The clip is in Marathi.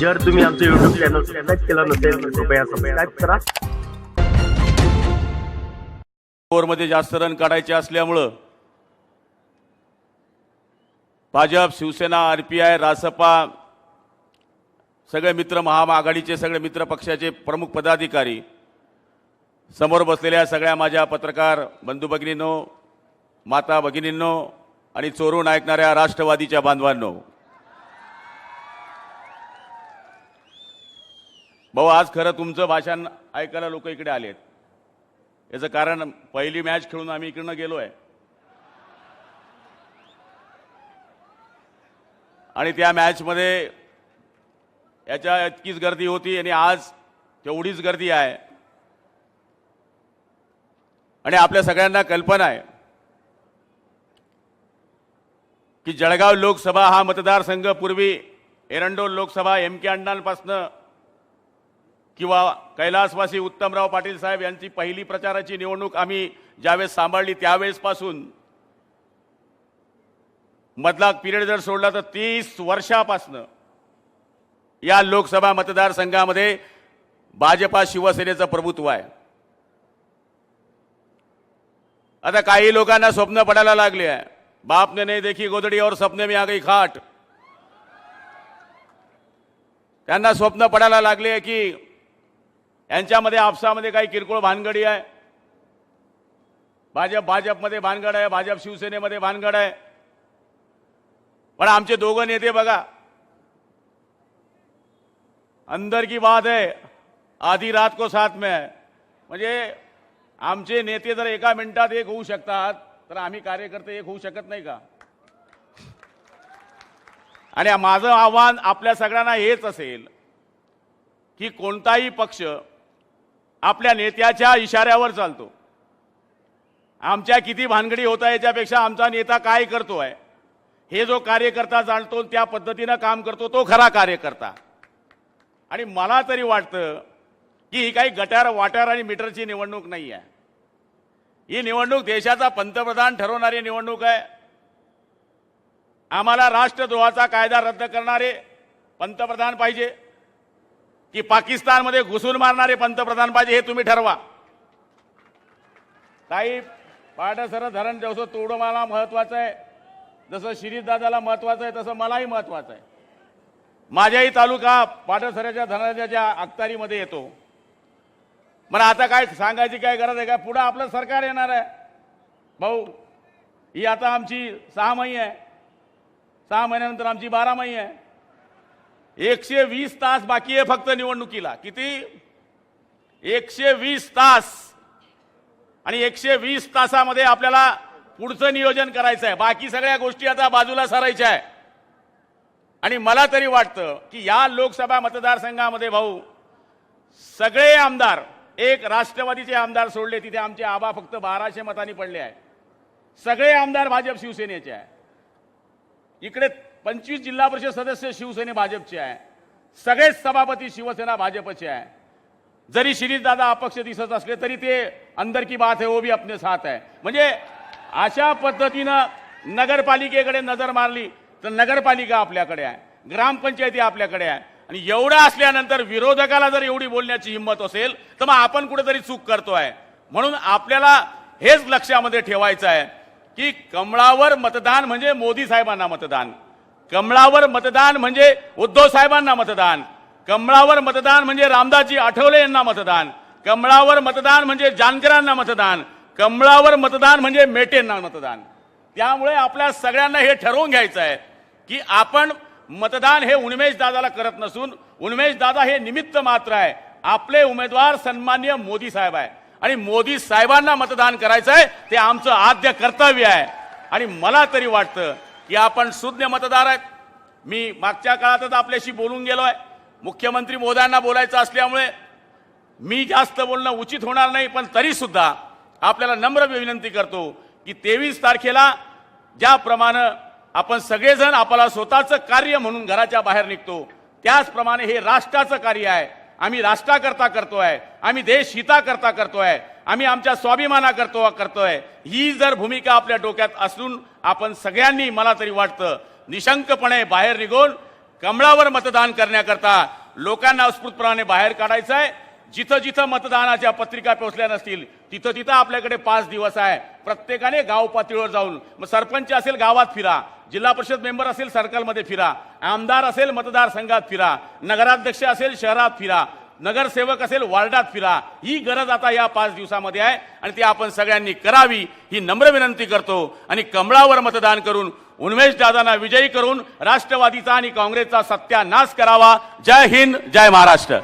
जर तुम्ही आमचं युट्यूब चॅनल सबस्क्राईब केलं नसेल तर कृपया सबस्क्राईब करा. ओव्हरमध्ये जास्त रन काढायचे असल्यामुळं भाजप शिवसेना आरपीआय रासपा सगळे मित्र महाआघाडीचे सगळे मित्र पक्षाचे प्रमुख पदाधिकारी समोर बसलेल्या सगळ्या माझ्या पत्रकार बंधू भगिनींनो माता भगिनींनो आणि चोरून ऐकणाऱ्या राष्ट्रवादीच्या बांधवांनो भाऊ आज खरं तुमचं भाषण ऐकायला लोक इकडे आलेत याचं कारण पहिली मॅच खेळून आम्ही इकडनं गेलो आहे आणि त्या मॅचमध्ये याच्या इतकीच गर्दी होती आणि आज तेवढीच गर्दी आहे. आणि आपल्या सगळ्यांना कल्पना आहे की जळगाव लोकसभा हा मतदारसंघ पूर्वी एरंडोल लोकसभा एम के अण्णांपासनं किंवा कैलासवासी उत्तमराव पाटील साहेब यांची पहिली प्रचाराची निवडणूक आम्ही ज्यावेळेस सांभाळली त्यावेळेसपासून मधला पिरियड जर सोडला तर तीस वर्षापासनं या लोकसभा मतदारसंघामध्ये भाजपा शिवसेनेचं प्रभुत्व आहे. आता काही लोकांना स्वप्न पडायला लागले आहे. बापने नाही देखी गोदडी और सपने मी आ गई खाट. त्यांना स्वप्न पडायला लागले की यांच्यामध्ये आपसामध्ये काही किरकोळ भानगडी आहे. भाजप भाजपमध्ये भानगड आहे भाजप शिवसेनेमध्ये भानगड आहे. पण आमचे दोघं नेते बघा. अंदर की बात है आधी रात को साथ में है. म्हणजे आमचे नेते जर एका मिनिटात एक होऊ शकतात तर आम्ही कार्यकर्ते एक होऊ शकत नाही का? आणि माझं आव्हान आपल्या सगळ्यांना हेच असेल की कोणताही पक्ष आपल्या नेत्याच्या इशाऱ्यावर चालतो. आमच्या किती भानगडी होता याच्यापेक्षा आमचा नेता काय करतो आहे? हे जो कार्यकर्ता जाणतो त्या पद्धतीनं काम करतो तो खरा कार्यकर्ता. आणि मला तरी वाटतं की ही काही गटार वाटार आणि मीटरची निवडणूक नाही आहे. ही निवडणूक देशाचा पंतप्रधान ठरवणारी निवडणूक आहे. आम्हाला राष्ट्रद्रोहाचा कायदा रद्द करणारे पंतप्रधान पाहिजे. की पाकिस्तानमध्ये घुसून मारणारे पंतप्रधान पाहिजे हे तुम्ही ठरवा. काही पाटसर धरण जसं तोडं मला महत्वाचं आहे. जसं शिरीषदादाला महत्वाचं आहे तसं मलाही महत्वाचं आहे. माझ्याही तालुका पाटसऱ्याच्या धरणाच्या अखत्यारीमध्ये येतो. पण आता काय सांगायची काय गरज आहे का? पुढं आपलं सरकार येणार आहे. भाऊ ही आता आमची सहा महिने आहे. सहा महिन्यानंतर आमची बारा महिने आहे. एकशे वीस तास बाकी आहे फक्त निवडणुकीला. किती? एकशे वीस तास. आणि एकशे वीस तासामध्ये आपल्याला पुढचं नियोजन करायचं आहे. बाकी सगळ्या गोष्टी आता बाजूला सरायच्या आहे. आणि मला तरी वाटतं की या लोकसभा मतदारसंघामध्ये भाऊ सगळे आमदार एक राष्ट्रवादीचे आमदार सोडले तिथे आमचे आबा फक्त बाराशे मतांनी पडले आहे. सगळे आमदार भाजप शिवसेनेचे आहे. इकडे पंचवीस जिल्हा परिषद सदस्य शिवसेने भाजपचे आहे. सगळेच सभापती शिवसेना भाजपचे आहे. जरी शिरीष दादा अपक्ष दिसत असले तरी ते अंदर की बात है वो भी अपने साथ है म्हणजे अशा पद्धतीनं नगरपालिकेकडे नजर मारली तर नगरपालिका आपल्याकडे आहे. ग्रामपंचायती आपल्याकडे आहे. आणि एवढं असल्यानंतर विरोधकाला जर एवढी बोलण्याची हिंमत असेल तर मग आपण कुठेतरी चूक करतोय. म्हणून आपल्याला हेच लक्षामध्ये ठेवायचं आहे की कमळावर मतदान म्हणजे मोदी साहेबांना मतदान. कमळावर मतदान म्हणजे उद्धव साहेबांना मतदान. कमळावर मतदान म्हणजे रामदासजी आठवले यांना मतदान. कमळावर मतदान म्हणजे जानकरांना मतदान. कमळावर मतदान म्हणजे मेटेंना मतदान. त्यामुळे आपल्या सगळ्यांना हे ठरवून घ्यायचं आहे की आपण मतदान हे उन्मेश दादाला करत नसून उन्मेश दादा हे निमित्त मात्र आहे. आपले उमेदवार सन्मान्य मोदी साहेब आहे. आणि मोदी साहेबांना मतदान करायचं आहे ते आमचं आद्य कर्तव्य आहे. आणि मला तरी वाटतं की आपण सुज्ञ मतदार आहेत. मी मागच्या काळातच आपल्याशी बोलून गेलो आहे मुख्यमंत्री मोदयांना बोलायचं असल्यामुळे मी जास्त बोलणं उचित होणार नाही पण तरीसुद्धा आपल्याला नम्र विनंती करतो की तेवीस तारखेला ज्याप्रमाणे आपण सगळेजण आपला स्वतःचं कार्य म्हणून घराच्या बाहेर निघतो त्याचप्रमाणे हे राष्ट्राचं कार्य आहे. आम्ही राष्ट्राकरता आहे आम्ही देश हिताकरता आहे आम्ही आमच्या स्वाभिमाना करतो करतोय. ही जर भूमिका आपल्या डोक्यात असून आपण सगळ्यांनी मला तरी वाटतं निशंकपणे बाहेर निघून कमळावर मतदान करण्याकरता लोकांना उत्स्फूर्तपणाने बाहेर काढायचं आहे जिथं जिथं मतदानाच्या पत्रिका पोहोचल्या नसतील तिथं तिथं आपल्याकडे पाच दिवस आहे. प्रत्येकाने गाव पातळीवर जाऊन मग सरपंच असेल गावात फिरा जिल्हा परिषद मेंबर असेल सर्कलमध्ये फिरा आमदार असेल मतदारसंघात फिरा नगराध्यक्ष असेल शहरात फिरा नगरसेवक असेल वार्डात फिरा. ही गरज आता या पाच दिवसामध्ये आहे आणि ती आपण सगळ्यांनी करावी ही नम्र विनंती करतो. आणि कमळावर मतदान करून उन्मेश दादांना विजयी करून राष्ट्रवादीचा आणि काँग्रेसचा सत्यानाश करावा. जय हिंद जय महाराष्ट्र.